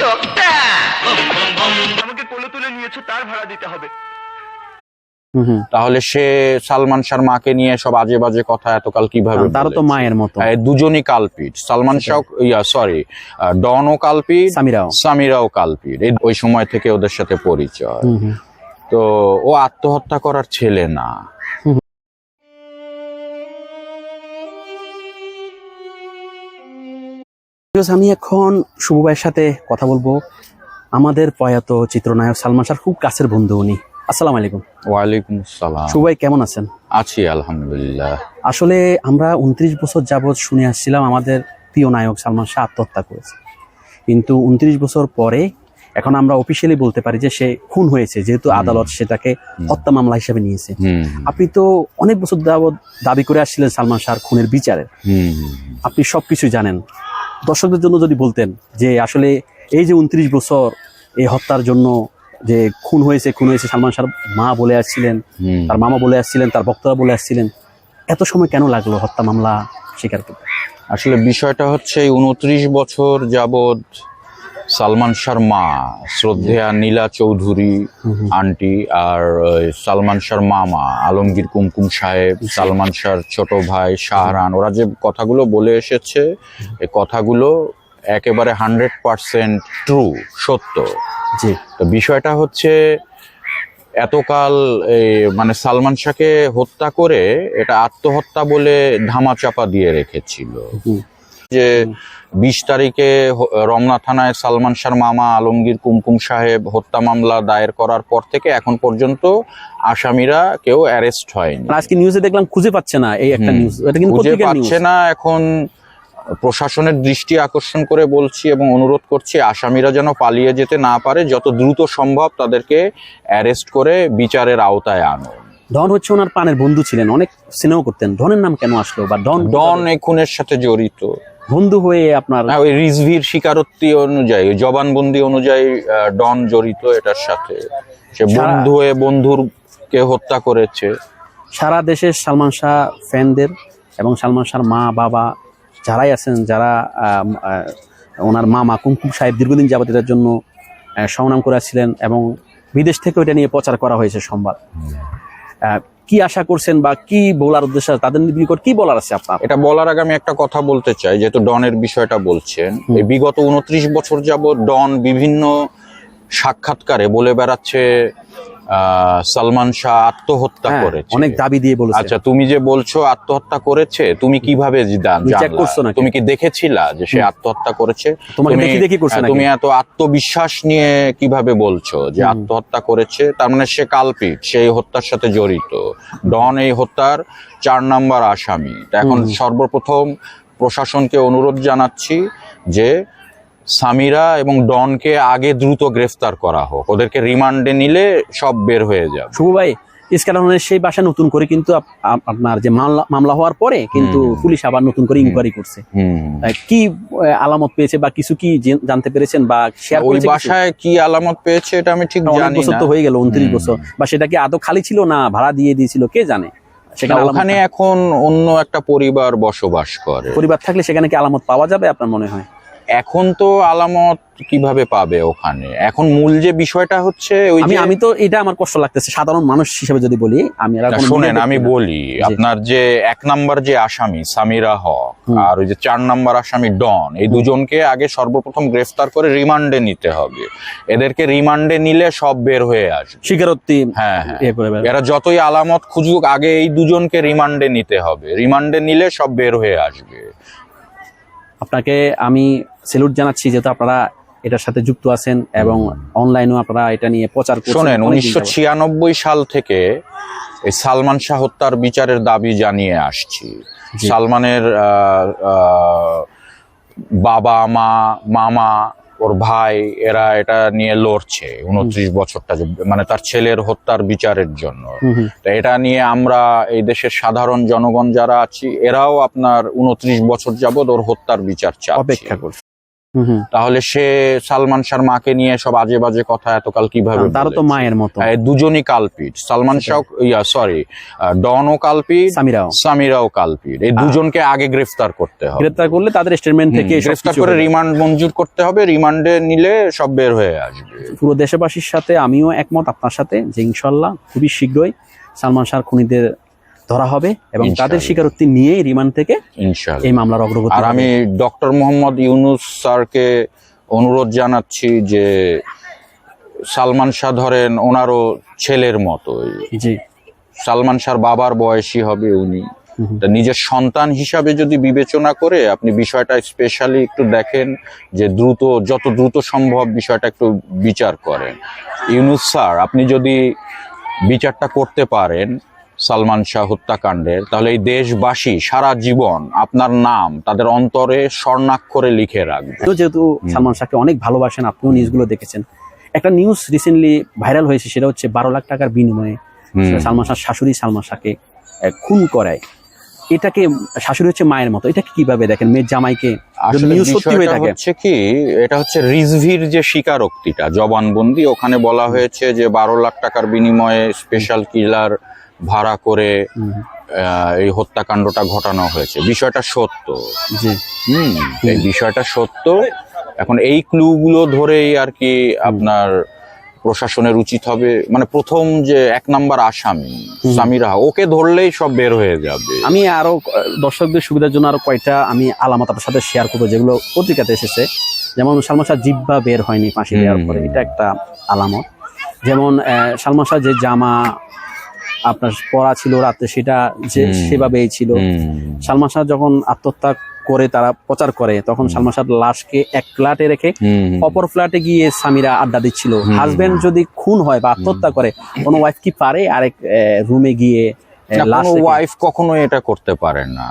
চোখটা। আমাকে কোলে তুলে নিয়েছো তার ভাড়া দিতে হবে। তাহলে সে সালমান শাহর মাকে নিয়ে সব আজে বাজে কথা এতকাল কীভাবে তারও তো মায়ের মতো। হ্যাঁ, দুজনই কালপিট। সালমান শাহ ইয়া সরি ডনও কালপিট সামিরাও। সামিরাও কালপিট। ওই সময় থেকে ওদের সাথে পরিচয়। তো ও আত্মহত্যা করার ছেলে না। আমি এখন শুভ ভাইয়ের সাথে কথা বলব। আমাদের প্রয়াত চিত্রনায়ক সালমান শাহর খুব কাছের বন্ধু উনি। আসসালামু আলাইকুম। ওয়ালাইকুম সালাম শুভ ভাই কেমন আছেন? আছি আলহামদুলিল্লাহ। আসলে আমরা উনত্রিশ বছর যাবৎ শুনে আসছিলাম আমাদের প্রিয় নায়ক সালমান শাহ আত্মহত্যা করেছে। কিন্তু উনত্রিশ বছর পরে এখন আমরা অফিসিয়ালি বলতে পারি যে সে খুন হয়েছে যেহেতু আদালত সেটাকে হত্যা মামলা হিসেবে নিয়েছে। আপনি তো অনেক বছর যাবৎ দাবি করে আসছিলেন সালমান শাহর খুনের বিচারের। হুম। আপনি সবকিছু জানেন। দর্শকদের জন্য যদি বলতেন যে আসলে এই যে উনত্রিশ বছর এই হত্যার জন্য যে খুন হয়েছে খুন হয়েছে সালমান শাহ মা বলে আসছিলেন তার মামা বলে আসছিলেন তার বক্তারা বলে আসছিলেন এত সময় কেন লাগল হত্যা মামলা স্বীকার করতে? আসলে বিষয়টা হচ্ছে উনত্রিশ বছর যাবৎ সালমান শাহর মা শ্রদ্ধেয়া নীলা চৌধুরী আন্টি আর সালমান শাহর মামা আলমগীর কুমকুম সাহেব সালমান শাহর ছোট ভাই শাহরান। ওরা যে কথাগুলো বলে এসেছে এই কথাগুলো একেবারে হান্ড্রেড পার্সেন্ট ট্রু সত্য। জি। তো বিষয়টা হচ্ছে এতকাল মানে সালমান শাহকে হত্যা করে এটা আত্মহত্যা বলে ধামাচাপা দিয়ে রেখেছিল। যে বিশ তারিখে রমনা থানায় সালমান শাহর মামা আলমগীর কুমকুম সাহেব হত্যা মামলা দায়ের করার পর থেকে এখন পর্যন্ত আসামিরা কেউ অ্যারেস্ট হয়নি। আর আজকে নিউজে দেখলাম খুঁজে পাচ্ছে না এই একটা নিউজ এটা কিন্তু খুঁজে পাচ্ছে না এখন প্রশাসনের দৃষ্টি আকর্ষণ করে বলছি এবং অনুরোধ করছি আসামিরা যেন পালিয়ে যেতে না পারে যত দ্রুত সম্ভব তাদেরকে অ্যারেস্ট করে বিচারের আওতায় আনো ডন হচ্ছে ওনার পানের বন্ধু ছিলেন অনেক সিনেমা করতেন। ডনের নাম কেন আসলো বা ডন ডন এই খুনের সাথে জড়িত। বন্ধু হয়ে আপনার ওই রিজভির স্বীকারোক্তি অনুযায়ী জবানবন্দি অনুযায়ী ডন জড়িত এটার সাথে। সে বন্ধু হয়ে বন্ধুরকে হত্যা করেছে। সারা দেশের সালমান শাহ ফ্যানদের এবং সালমান শাহর মা বাবা যারাই আছেন যারা ওনার মামা কুমকুম সাহেব দীর্ঘদিন যাবত এটার জন্য আহ, সংগ্রাম করে আসছিলেন এবং বিদেশ থেকে এটা নিয়ে প্রচার করা হয়েছে সংবাদ। আহ, কি আশা করছেন বা কি বলার উদ্দেশ্য তাদের নিকট কি বলার আছে আপনার? এটা বলার আগে আমি একটা কথা বলতে চাই যেহেতু ডনের বিষয়টা বলছেন। এই বিগত উনত্রিশ বছর যাবৎ ডন বিভিন্ন সাক্ষাৎকারে বলে বেড়াচ্ছে সালমান শাহ আত্মহত্যা হ্যাঁ, করেছে। অনেক দাবি দিয়ে বলেছে। আচ্ছা তুমি যে বলছো আত্মহত্যা করেছে তুমি কীভাবে তুমি কি দেখেছিলা যে সে আত্মহত্যা করেছে? তুমি- হ্যাঁ? তুমি এত আত্মবিশ্বাস নিয়ে কীভাবে বলছো যে আত্মহত্যা করেছে? তার মানে সে কালপিট সেই হত্যার সাথে জড়িত। ডন এই হত্যার চার নাম্বার আসামি। তা এখন সর্বপ্রথম প্রশাসনকে অনুরোধ জানাচ্ছি যে সামিরা এবং ডনকে আগে দ্রুত গ্রেফতার করা হোক। ওদেরকে রিমান্ডে নিলে সব বের হয়ে যাবে। শুভ ভাই ইস্কারণের সেই বাসা নতুন করে কিন্তু আপ- আপ- আপনার যে মামলা হওয়ার পরে কিন্তু পুলিশ আবার নতুন করে ইনকোয়ারি করছে। কি আলামত পেয়েছে বা কিছু কি জানতে পেরেছেন বা শেয়ার ওই বাসায় কি আলামত পেয়েছে এটা আমি ঠিক জানি না। তো হয়ে গেল উনত্রিশ। বছর। বা সেটা কি আদৌ খালি ছিল না ভাড়া দিয়ে দিয়েছিল কে জানে? সেখানে ওখানে এখন অন্য একটা পরিবার বসবাস করে। পরিবার থাকলে সেখানে কি আলামত পাওয়া যাবে আপনার মনে হয়? এখন তো আলামত কীভাবে পাবে ওখানে? এখন মূল যে বিষয়টা হচ্ছে ওই আমি যে আমি তো এটা আমার কষ্ট লাগতেছে। সাধারণ মানুষ হিসেবে যদি বলি আমি শোনেন আমি বলি আপনার যে এক নাম্বার যে আসামি সামিরা হক আর ওই যে চার নাম্বার আসামি ডন এই দুজনকে আগে সর্বপ্রথম গ্রেফতার করে রিমান্ডে নিতে হবে। এদেরকে রিমান্ডে নিলে সব বের হয়ে আসবে। স্বীকারোক্তি হ্যাঁ হ্যাঁ। এরা যতই আলামত খুঁজুক আগে এই দুজনকে রিমান্ডে নিতে হবে। রিমান্ডে নিলে সব বের হয়ে আসবে। আপনাকে আমি সেলুট জানাচ্ছি যেহেতু আপনারা এটার সাথে যুক্ত আছেন এবং অনলাইনেও আপনারা এটা নিয়ে প্রচার করছেন। শোনেন উনিশশো সাল থেকে এই সালমান শাহ হত্যার বিচারের দাবি জানিয়ে আসছি। সালমানের বাবা মা মামা ওর ভাই এরা এটা নিয়ে লড়ছে উনত্রিশ বছরটা মানে তার ছেলের হত্যার বিচারের জন্য। তো এটা নিয়ে আমরা এই দেশের সাধারণ জনগণ যারা আছি এরাও আপনার উনত্রিশ বছর যাবৎ ওর হত্যার বিচার চাচ্ছি। তাহলে সে সালমান শাহর মাকে নিয়ে সব আজে বাজে কথা এতকাল কীভাবে তারও তো মায়ের মতো। দুজনই কালপিট। সালমান শাহ ইয়া সরি ডন ডনও কালপিট সামিরাও। সামিরাও কালপিট। এই দুজনকে আগে গ্রেফতার করতে হবে। গ্রেফতার করলে তাদের স্টেটমেন্ট থেকে গ্রেফতার করে রিমান্ড মঞ্জুর করতে হবে। রিমান্ডে নিলে সব বের হয়ে আসবে। পুরো দেশবাসীর সাথে আমিও একমত। আপনার সাথে যে ইনশাল্লাহ খুবই শীঘ্রই সালমান শাহ খুনিদের ধরা হবে এবং তাদের। স্বীকারোক্তি নিয়েই রিমান্ড থেকে এই মামলার অগ্রগতি আর আমি ডক্টর মোহাম্মদ ইউনুস স্যারকে অনুরোধ জানাচ্ছি যে সালমান শাহ ধরেন ওনারও ছেলের মতো জি। সালমান শাহর বাবার বয়সী হবে উনি। নিজের সন্তান হিসাবে যদি বিবেচনা করে আপনি বিষয়টা স্পেশালি একটু দেখেন যে দ্রুত যত দ্রুত সম্ভব বিষয়টা একটু বিচার করেন। ইউনুস স্যার আপনি যদি বিচারটা করতে পারেন সালমান শাহ হত্যাকাণ্ডের তাহলে এই দেশবাসী সারা জীবন আপনার নাম তাদের অন্তরে স্বর্ণাক্ষরে লিখে রাখবে। যেহেতু সালমান শাহকে অনেক ভালোবাসেন আপনিও নিউজগুলো দেখেছেন একটা নিউজ রিসেন্টলি ভাইরাল হয়েছে সেটা হচ্ছে বারো লাখ টাকার বিনিময়ে সালমান শাহ শাশুড়ি সালমান শাহকে খুন করায়। এটাকে শাশুড়ি হচ্ছে মায়ের মতো এটাকে কীভাবে দেখেন? মেয়ের জামাইকে হচ্ছে কি এটা হচ্ছে রিজভির যে স্বীকারোক্তিটা জবানবন্দি ওখানে বলা হয়েছে যে বারো লাখ টাকার বিনিময়ে স্পেশাল কিলার ভাড়া করে এই হত্যাকাণ্ডটা ঘটানো হয়েছে। বিষয়টা সত্য। হুম এই বিষয়টা সত্য। এখন এই ক্লুগুলো ধরেই আর কি আপনার প্রশাসনের উচিত হবে। মানে প্রথম যে এক নাম্বার আসামি। সামিরা ওকে ধরলেই সব বের হয়ে যাবে। আমি আরও দর্শকদের সুবিধার জন্য আরও কয়টা আমি আলামত আপনার সাথে শেয়ার করব যেগুলো পত্রিকাতে এসেছে। যেমন সালমান শাহ জিব্বা বের হয়নি ফাঁসি দেওয়ার পরে এটা একটা আলামত। যেমন সালমান শাহ যে জামা আপনার পড়া ছিল রাতে সেটা যে। সেভাবেই ছিল। সালমান শাহ যখন আত্মহত্যা করে তারা প্রচার করে তখন সালমান শাহ লাশকে এক ফ্ল্যাটে রেখে অপর ফ্ল্যাটে গিয়ে স্বামীরা আড্ডা দিচ্ছিল। হাজবেন্ড যদি খুন হয় বা আত্মহত্যা করে কোনো ওয়াইফ কি পারে? আরেক রুমে গিয়ে লাশ ওয়াইফ কখনো এটা করতে পারে না।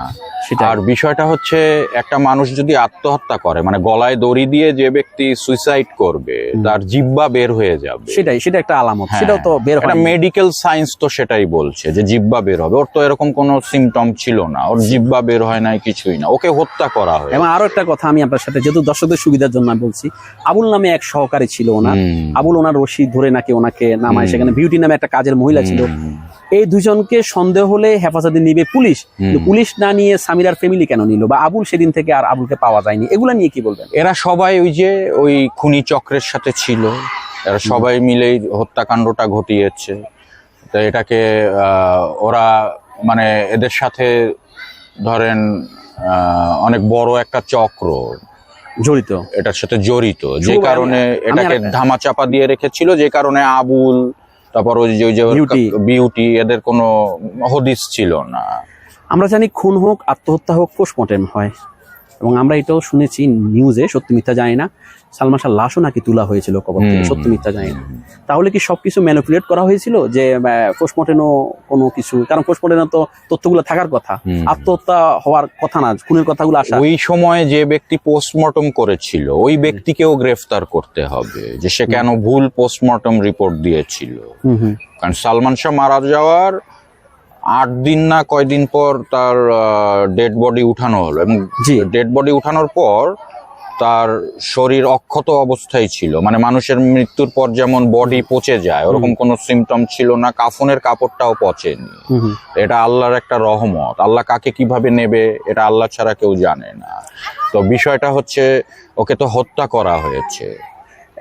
আর বিষয়টা হচ্ছে একটা মানুষ যদি আত্মহত্যা করে মানে গলায় দড়ি দিয়ে যে ব্যক্তি সুইসাইড করবে তার জিব্বা বের হয়ে যাবে। সেটাই সেটা একটা আলামত হ্যাঁ। সেটাও তো বের হয় মেডিকেল সায়েন্স তো সেটাই বলছে যে জিব্বা বের হবে। ওর তো এরকম কোনো সিমটম ছিল না। ওর জিব্বা বের হয় নাই কিছুই না। ওকে হত্যা করা হয় এবং আরও একটা কথা আমি আপনার সাথে যেহেতু দর্শকদের সুবিধার জন্য আমি বলছি আবুল নামে এক সহকারী ছিল ওনার। আবুল ওনার রশি ধরে নাকি ওনাকে নামায় সেখানে। বিউটি নামে একটা কাজের মহিলা ছিল। এই দুজনকে সন্দেহ হলে হেফাজতে নিবে পুলিশ। পুলিশ না নিয়ে সামিরার ফ্যামিলি কেন নিল? বা আবুল সেদিন থেকে আর আবুলকে পাওয়া যায়নি। এগুলা নিয়ে কি বলবেন? এরা সবাই ওই যে ওই খুনি চক্রের সাথে ছিল। এরা সবাই মিলেই হত্যাকাণ্ডটা ঘটিয়েছে। তো এটাকে ওরা মানে এদের সাথে ধরেন অনেক বড় একটা চক্র। জড়িত? এটার সাথে জড়িত। যে কারণে এটাকে ধামাচাপা দিয়ে রেখেছিল যে কারণে আবুল তারপর ওই যে ওই যে বিউটি। বিউটি এদের কোনো হদিস ছিল না। আমরা জানি খুন হোক আত্মহত্যা হোক পোস্টমর্টেম হয়। এবং আমরা এটাও শুনেছি নিউজে সত্যি মিথ্যা জানি না। সালমান শাহ লাশও নাকি তোলা হয়েছিল কবর থেকে সত্যি মিথ্যা জানি না। তাহলে কি সবকিছু ম্যানিপুলেট করা হয়েছিল? যে পোস্টমর্টেমও কোনো কিছু কারণ পোস্টমর্টেমে তো তথ্যগুলো থাকার কথা। আত্মহত্যা হওয়ার কথা না খুনের কথাগুলো আসা। ওই সময় যে ব্যক্তি পোস্টমর্টম করেছিল ওই ব্যক্তিকেও গ্রেফতার করতে হবে যে সে কেন ভুল পোস্টমর্টম রিপোর্ট দিয়েছিল। কারণ সালমান শাহ মারা যাওয়ার আট দিন না কয়দিন পর তার ডেড বডি উঠানো হলো এবং জি। ডেড বডি উঠানোর পর তার শরীর অক্ষত অবস্থায় ছিল। মানে মানুষের মৃত্যুর পর যেমন বডি পচে যায় ওরকম কোনো সিমটম ছিল না কাফনের কাপড়টাও পচেনি। এটা আল্লাহর একটা রহমত। আল্লাহ কাকে কীভাবে নেবে এটা আল্লাহ ছাড়া কেউ জানে না। তো বিষয়টা হচ্ছে ওকে তো হত্যা করা হয়েছে।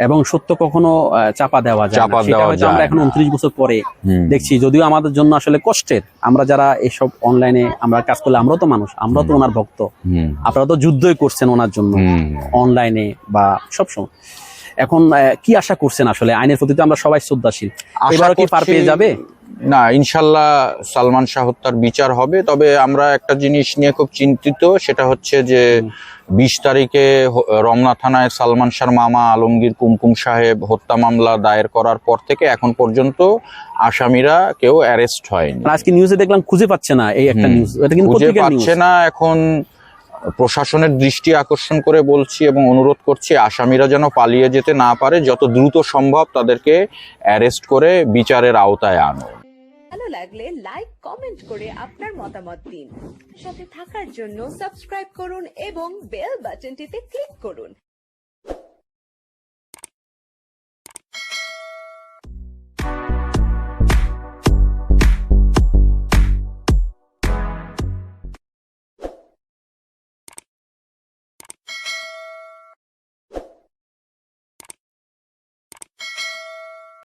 এবং সত্য কখনো চাপা দেওয়া যায় না। সেটা হয়তো আমরা এখন। উনত্রিশ বছর পরে দেখছি। যদিও আমাদের জন্য আসলে কষ্টের। আমরা যারা এসব অনলাইনে আমরা কাজ করলে আমরা তো মানুষ আমরা তো ওনার ভক্ত। আপনারা তো যুদ্ধই করছেন ওনার জন্য অনলাইনে বা সবসময়। এখন কি আশা করছেন আসলে? আইনের প্রতি তো আমরা সবাই শ্রদ্ধাশীল। এবারও কি পার পেয়ে যাবে? না ইনশাল্লাহ সালমান শাহ হত্যার বিচার হবে। তবে আমরা একটা জিনিস নিয়ে খুব চিন্তিত সেটা হচ্ছে যে বিশ তারিখে রমনা থানায় সালমান শাহর মামা আলমগীর কুমকুম সাহেব হত্যা মামলা দায়ের করার পর থেকে এখন পর্যন্ত আসামিরা কেউ অ্যারেস্ট হয়নি। আর আজকে নিউজে দেখলাম খুঁজে পাচ্ছে না এই একটা নিউজ এটা কিন্তু খুঁজে পাচ্ছে না এখন প্রশাসনের দৃষ্টি আকর্ষণ করে বলছি এবং অনুরোধ করছি, আসামিরা যেন পালিয়ে যেতে না পারে, যত দ্রুত সম্ভব তাদেরকে অ্যারেস্ট করে বিচারের আওতায় আনো। ভালো লাগলে লাইক, কমেন্ট করে আপনার মতামত দিন। সাথে থাকার জন্য সাবস্ক্রাইব করুন এবং বেল বাটনটিতে ক্লিক করুন।